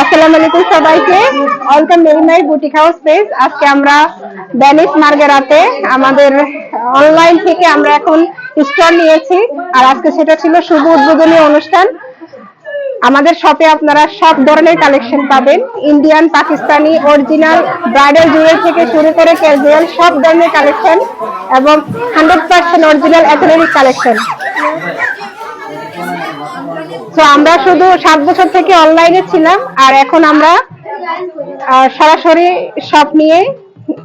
আসসালামু আলাইকুম সবাইকে। ওয়েলকাম মেরিমাই বুটিক হাউস পেজ। আজকে আমরা ভ্যানিস মার্গেরাতে আমাদের অনলাইন থেকে আমরা এখন স্টল নিয়েছি। আর আজকে সেটা ছিল শুভ উদ্বোধনী অনুষ্ঠান। আমাদের শপে আপনারা সব ধরনের কালেকশন পাবেন। Indian Pakistani original bridal jewellery থেকে শুরু করে ক্যাজুয়াল সব ধরনের কালেকশন এবং hundred percent original athletic collection তো আমরা শুধু সাত বছর থেকে অনলাইনে ছিলাম, আর এখন আমরা সরাসরি সব নিয়ে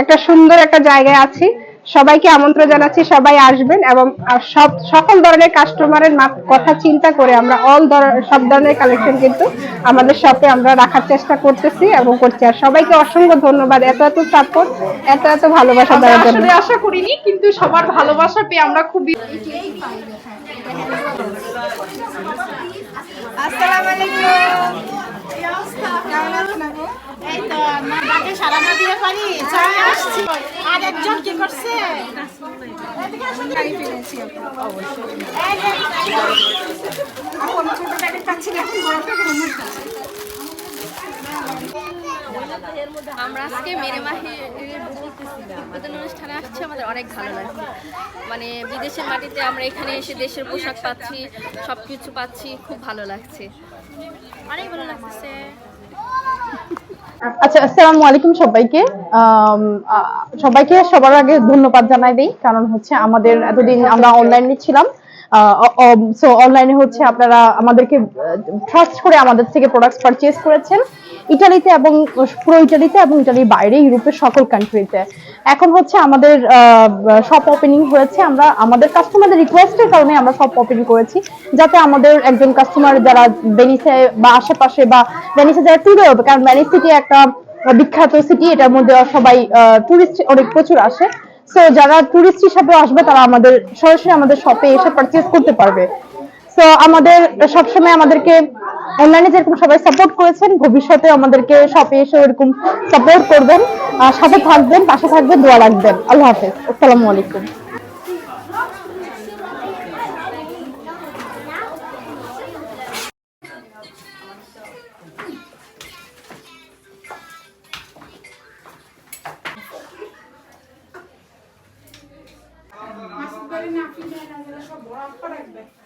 একটা সুন্দর একটা জায়গায় আছি। সবাইকে আমন্ত্রণ জানাচ্ছি সবাই আসবেন এবং সব সকল ধরনের কাস্টমারের কথা চিন্তা করে আমরা অল সব ধরনের কালেকশন কিন্তু আমাদের শপে আমরা রাখার চেষ্টা করতেছি এবং করছি। আর সবাইকে অসংখ্য ধন্যবাদ এত এত সাপোর্ট এত এত ভালোবাসা দেওয়ার জন্য। আশা করিনি কিন্তু সবার ভালোবাসা পেয়ে আমরা খুবই আসসালামু আলাইকুম। সারা না দিয়ে পারি আসছি। আর একজন কি করছে? আমরা আজকে মেরে মাহে উদ্বোধন অনুষ্ঠানে আসছি আমাদের অনেক ভালো লাগছে। মানে বিদেশের মাটিতে আমরা এখানে এসে দেশের পোশাক পাচ্ছি সব কিছু পাচ্ছি খুব ভালো লাগছে। অনেক ভালো লাগছে। আচ্ছা আসসালামু আলাইকুম সবাইকে। সবাইকে সবার আগে ধন্যবাদ জানাই দিই, কারণ হচ্ছে আমাদের এতদিন আমরা অনলাইনে ছিলাম। সো অনলাইনে হচ্ছে আপনারা আমাদেরকে ট্রাস্ট করে আমাদের থেকে প্রোডাক্ট পারচেজ করেছেন। ইটালিতে এবং পুরো ইটালিতে এবং ইটালির বাইরে ইউরোপের সকল কান্ট্রিতে এখন হচ্ছে আমাদের শপ ওপেনিং হয়েছে। আমরা, আমাদের কাস্টমারদের রিকোয়েস্টের কারণে আমরা শপ ওপেনিং করেছি, যাতে আমাদের একজন কাস্টমার যারা ভেনিসে বা আশেপাশে বা ভেনিসে যারা ট্যুরে হবে, কারণ ভেনিস সিটি একটা বিখ্যাত সিটি এটার মধ্যে সবাই টুরিস্ট অনেক প্রচুর আসে। সো যারা টুরিস্ট হিসাবে আসবে, তারা আমাদের, সরাসরি আমাদের শপে এসে পারচেজ করতে পারবে। তো আমাদের, সবসময় আমাদেরকে অনলাইনে যেরকম সবাই সাপোর্ট করেছেন, ভবিষ্যতে আমাদেরকে শপে এসে এরকম সাপোর্ট করবেন। সাথে থাকবেন, পাশে থাকবেন, দোয়া রাখবেন। আল্লাহ হাফেজ। আসসালামু আলাইকুম। আমরা আসি দিয়ে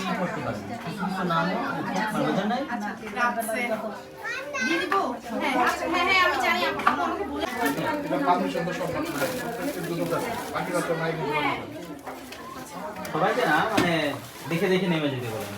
কিছু বলে সবাইকে না মানে দেখে দেখে নেমে যেতে বলে